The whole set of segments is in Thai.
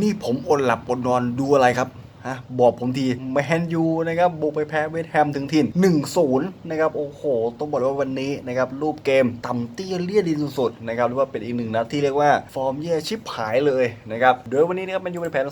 นี่ผมอดหลับอดนอนดูอะไรครับ ฮะบอกผมทีแมนยูนะครับบุกไปแพ้เวสแฮมถึงถิ่น1-0นะครับโอ้โห ต้องบอกว่าวันนี้นะครับรูปเกมต่ำเตี้ยเลี่ยดินสุดๆนะครับหรือว่าเป็นอีกหนึ่งนัดที่เรียกว่าฟอร์มแย่ชิบหายเลยนะครับโดยวันนี้นะครับแมนยูเป็นแผน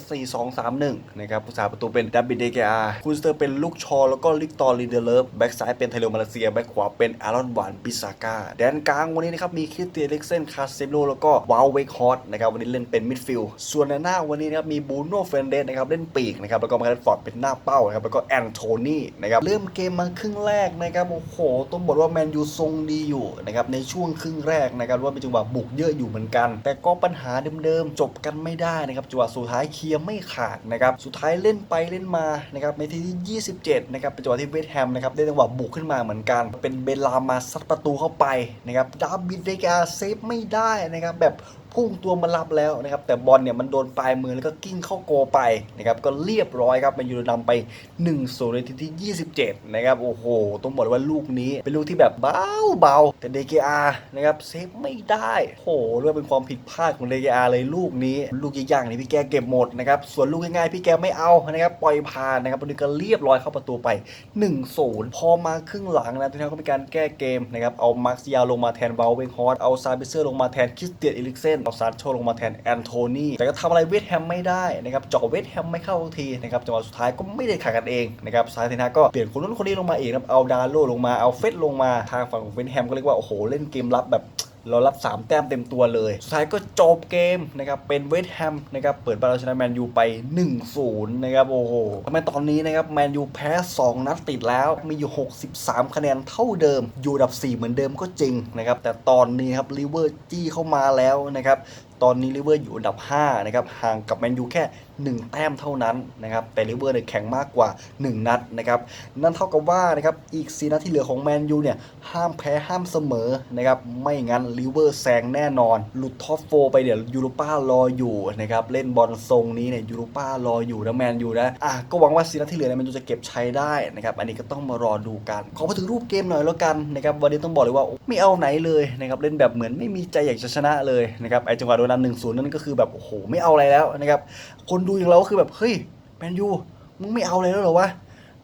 4-2-3-1นะครับผู้สาประตูเป็นดับบิดเดกอาคุณสเตอร์เป็นลูกชอ แล้วก็ลิกตอร์ลินเดเลฟแบ็กซ้ายเป็นไทเลมาเลเซียแบ็กขวาเป็นอารอนวานปิซาก้าแดนกลางวันนี้นะครับมีคริสเตียนเล็กเซนคาเซโลแล้วก็วาลเวกฮอตนะครับวันนี้เล่นเป็นมิดฟิลด์ส่วนในหน้าวันนี้นะครับมีบูโน่เฟรนเดสนะครับเล่นปีกนะครับแล้วก็มาร์ฟอร์ดเป็นหน้าเป้านะครับแล้วก็แอนโทนีนะครับเริ่มเกมมาครึ่งแรกนะครับโอ้โหต้องบอกว่าแมนยูทรงดีอยู่นะครับในช่วงครึ่งแรกนะครับว่าเป็นจังหวะบุกเยอะอยู่เหมือนกัน แต่ก็ปัญหาเดิมๆจบกันไม่ได้นะครับจังหวะสุดท้ายเคลียร์ไม่ขาดนะครับสุดท้ายเล่นไปเล่นมานะครับในที่ที่ 27 นะครับเป็นจังหวะที่เวสต์แฮมนะครับได้จังหวะบุกขึ้นมาเหมือนกัน เป็นเบลลามาซัดประตูเข้าไปนะครับดาบิดเดกาเซฟไม่ได้นะครับแบบ พุ่งตัวมารับแล้วนะครับ แต่บอลเนี่ยมันโดนปลายมือแล้วก็กิ้งเข้าโกไปนะครับก็เรียบร้อยครับมันยูนำไป1 0ในทีที่ 27 นะครับ โอ้โห ต้องบอกว่าลูกนี้ เป็นลูกที่แบบเบาเบาแต่เดกอานะครับเซฟไม่ได้โอ้โหเรียกว่าเป็นความผิดพลาดของเดกอาเลยลูกนี้ ลูกยากๆนี่พี่แกเก็บหมดนะครับส่วนลูกง่ายๆพี่แกไม่เอานะครับปล่อยผ่านนะครับวันนี้ก็เรียบร้อยเข้าประตูไป1-0พอมาครึ่งหลังนะทุกท่านก็มีการแก้เกมนะครับเอามาร์คซิยาลงมาแทนเบลเวงฮอร์เอาซาบิเซอร์ลงมาแทนคริสเตียนอิลิกเซนเอาซานโชลงมาแทนแอนโทนีแต่ก็ทำอะไรเวทแฮมไม่ได้นะครับเจาะเวทแฮมไม่เข้าทีนะครับจังหวะสุดท้ายก็ไม่ได้ขาดกันเองนะครับซายเทนาก็เปลี่ยนคนนู้นคนนี้ลงมาเองนะครับเอาดาโลลงมาเอาเฟสลงมาทางฝั่งของเวทแฮมก็เรียกว่าโอ้โหเล่นเกมรับแบบ เรารับ 3 แต้มเต็มตัวเลย สุดท้ายก็จบเกมนะครับเป็นเวสต์แฮมนะครับเปิดบ้านเราชนะแมนยูไป 1-0 นะครับโอ้โหทำไมตอนนี้นะครับแมนยูแพ้ 2 นัดติดแล้วมีอยู่ 63 คะแนนเท่าเดิม อยู่อันดับ 4 เหมือนเดิมก็จริงนะครับแต่ตอนนี้ครับลิเวอร์จี้เข้ามาแล้วนะครับ ตอนนี้ลิเวอร์อยู่อันดับ5นะครับห่างกับแมนยูแค่ 1 แต้มเท่านั้นนะครับแต่ลิเวอร์เนี่ยแข็งมากกว่า 1 นัดนะครับนั่นเท่ากับว่านะครับอีก 4 นัดที่เหลือของแมนยูเนี่ยห้ามแพ้ห้ามเสมอนะครับไม่งั้นลิเวอร์แซงแน่นอน หลุดท็อปโฟไปเดี๋ยวยูโรป้ารออยู่นะครับเล่นบอลทรงนี้เนี่ยยูโรป้ารออยู่นะแมนยูนะอะก็หวังว่า4นัดที่เหลือเนี่ยแมนยูจะเก็บใชัยได้นะครับอันนี้ก็ต้องมารอดูกัน ขอมาถึงรูปเกมหน่อยแล้วกันนะครับวันนี้ต้องบอกเลยว่าไม่เอาไหนเลยนะครับเล่นแบบเหมือนไม่มีใจอยากจะชนะเลยนะครับไอจังหวะโดนนำหนึ่งศูนย์นั่นก็คือแบบโอ้โหไม่เอาอะไรแล้วนะครับ คนดูอย่างเราก็คือแบบเฮ้ยแมนยูมึงไม่เอาอะไรแล้วเหรอวะ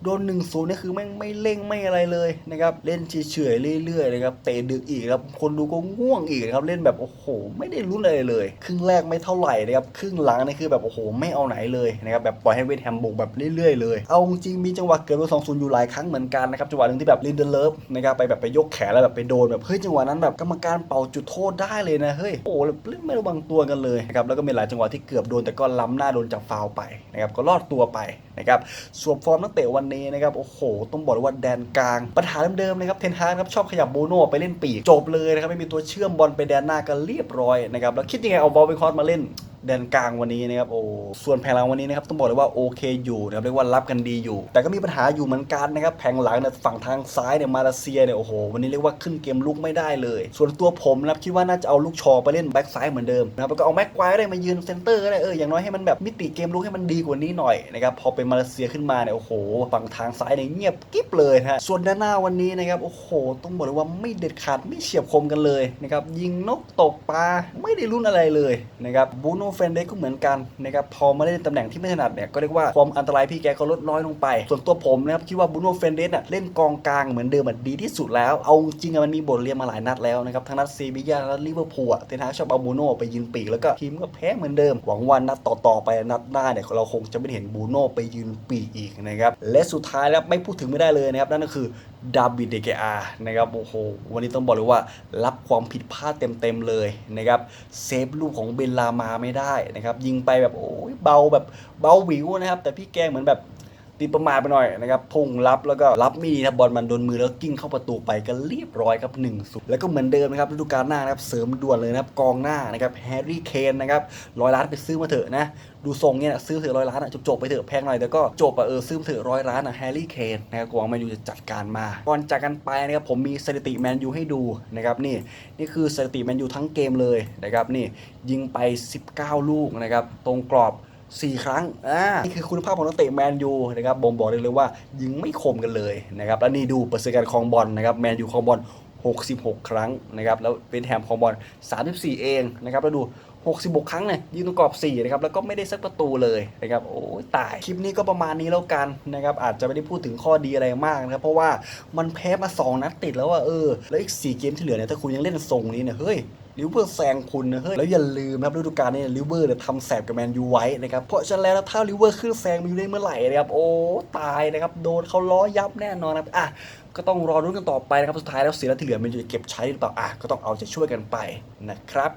โดน1นศูนย์นี่คือแม่งไม่เร่งไม่อะไรเลยนะครับเล่นเฉยๆเรื่อยๆนะครับเตะดึกอีกครับคนดูก็ง่วงอีกนะครับเล่นแบบโอ้โห ไม่ได้รู้อะไรเลย ครึ่งแรกไม่เท่าไหร่นะครับครึ่งหลังนี่คือแบบโอ้โหไม่เอาไหนเลยนะครับแบบปล่อยให้เวทแฮมบุกแบบเรื่อยๆเลยเอาจริงมีจังหวะเกือบโดนสองศูนย์อยู่หลายครั้งเหมือนกันนะครับจังหวะหนึ่งที่แบบลินเดเลฟนะครับไปแบบไปยกแขนแล้วแบบไปโดนแบบเฮ้ยจังหวะนั้นแบบกรรมการเป่าจุดโทษได้เลยนะเฮ้ยโอ้โหเล่นไม่ระวังตัวกันเลยนะครับแล้วก็มีหลายจังหวะที่เกือบโดนแต่ก็ล้ำหน้าโดนจับฟาวไปนะครับก็รอดตัวไปนะครับส่วนฟอร์มนักเตะวันนี้นะครับโอ้โห ต้องบอกเลยว่าแดนกลาง ปัญหาเดิมๆนะครับเทนฮากครับชอบขยับโบโน่ไปเล่นปีกจบเลยนะครับไม่มีตัวเชื่อมบอลไปแดนหน้ากันเรียบร้อยนะครับแล้วคิดยังไงเอาบอลไปคอสมาเล่น แดนกลางวันนี้นะครับโอ้ส่วนแผงหลังวันนี้นะครับต้องบอกเลยว่าโอเคอยู่นะครับเรียกว่ารับกันดีอยู่ แต่ก็มีปัญหาอยู่เหมือนกันนะครับแผงหลังเนี่ยฝั่งทางซ้ายเนี่ยมาเลเซียเนี่ยโอ้โหวันนี้เรียกว่าขึ้นเกมลุกไม่ได้เลย ส่วนตัวผมนะครับคิดว่าน่าจะเอาลูกชอไปเล่นแบ็กซ้ายเหมือนเดิมนะครับแล้วก็เอาแม็กควายได้มายืนเซนเตอร์ก็ได้เอออย่างน้อยให้มันแบบมิติเกมลุกให้มันดีกว่านี้หน่อยนะครับพอเป็นมาเลเซียขึ้นมาเนี่ยโอ้โหฝั่งทางซ้ายเนี่ยเงียบกิ๊บเลยนะฮะส่วนด้านหน้าวันนี้นะครับโอ้โหต้องบอกเลยว่าไม่เด็ดขาดไม่เฉียบคมกันเลยนะครับยิงนกตกปลาไม่ได้ลุ้นอะไรเลยนะครับบูโนเฟนเดก็เหมือนกันนะครับพอมาเล่นตำแหน่งที่ไม่ถนัดเนี่ยก็เรียกว่าความอันตรายพี่แกก็ลดน้อยลงไป ส่วนตัวผมนะครับคิดว่าบูโน่เฟนเดสน่ะเล่นกองกลางเหมือนเดิมอะดีที่สุดแล้วเอาจริงอะมันมีบทเรียนมาหลายนัดแล้วนะครับทั้งนัดซีบียาและลิเวอร์พูลอะเทนฮากชอบเอาบูโน่ไปยืนปีกแล้วก็ทีมก็แพ้เหมือนเดิมหวังว่านัดต่อๆไปนัดหน้าเนี่ยเราคงจะไม่เห็นบูโน่ไปยืนปีกอีกนะครับและสุดท้ายแล้วไม่พูดถึงไม่ได้เลยนะครับนั่นก็คือ ดาบิดเดเกอานะครับโอ้โหวันนี้ต้องบอกเลยว่ารับความผิดพลาดเต็มๆเลยนะครับเซฟลูกของเบนลามาไม่ได้นะครับยิงไปแบบโอ้ยเบาแบบเบาหวิวนะครับแต่พี่แกเหมือนแบบ ตีประมาทไปหน่อยนะครับพุ่งรับแล้วก็รับไม่ดีนะบอลมันโดนมือแล้วกิ้งเข้าประตูไปก็เรียบร้อยครับ1นศูนย์แล้วก็เหมือนเดิมนะครับฤดูกาลหน้านะครับเสริมด่วนเลยนะครับกองหน้านะครับแฮร์รี่เคนนะครับร้อยล้านไปซื้อมาเถอะนะดูทรงเนี่ยซื้อเถอะร้อยล้านอะจบๆไปเถอะแพงหน่อยแต่ก็จบอะเออซื้อเถอะร้อยล้านอะแฮร์รี่เคนนะครับกวางแมนยูจะจัดการมา ก่อนจากกันไปนะครับผมมีสถิติแมนยูให้ดูนะครับนี่นี่คือสถิติแมนยูทั้งเกมเลยนะครับนี่ยิงไป 19 ลูกนะครับตรงกรอบ 4 ครั้งอ่านี่คือคุณภาพของนักเตะแมนยูนะครับบ่งบอกได้เลยว่ายิงไม่คมกันเลยนะครับแล้วนี่ดูเปอร์เซ็นต์การครองบอลนะครับแมนยูครองบอล66 ครั้งนะครับแล้วเป็นแฮมครองบอล 34 เองนะครับแล้วดู 66 ครั้งเนี่ยยิงตรงกรอบ4นะครับแล้วก็ไม่ได้สักประตูเลยนะครับโอ้ตายคลิปนี้ก็ประมาณนี้แล้วกันนะครับอาจจะไม่ได้พูดถึงข้อดีอะไรมากนะครับเพราะว่ามันแพ้มา 2 นัดติดแล้วว่าเออแล้วอีก 4 เกมที่เหลือเนี่ยถ้าคุณยังเล่นทรงนี้เนี่ยเฮ้ยลิเวอร์แซงคุณนะเฮ้ยแล้วอย่าลืมนะครับฤดูกาลนี้ลิเวอร์เนี่ยทำแสบกับแมนยูไว้นะครับเพราะฉะนั้นแล้วถ้าลิเวอร์ขึ้นแซงแมนยูได้เมื่อไหร่นะครับโอ้ตายนะครับโดนเขาล้อยับแน่นอนนะครับอะก็ต้องรอรุ้นกันต่อไปนะครับสุดท้ายแล้วสีแล้วที่เหลือแมนยูจะเก็บใช้หรือเปล่าอะก็ต้องเอาใจช่วยกันไปนะครับ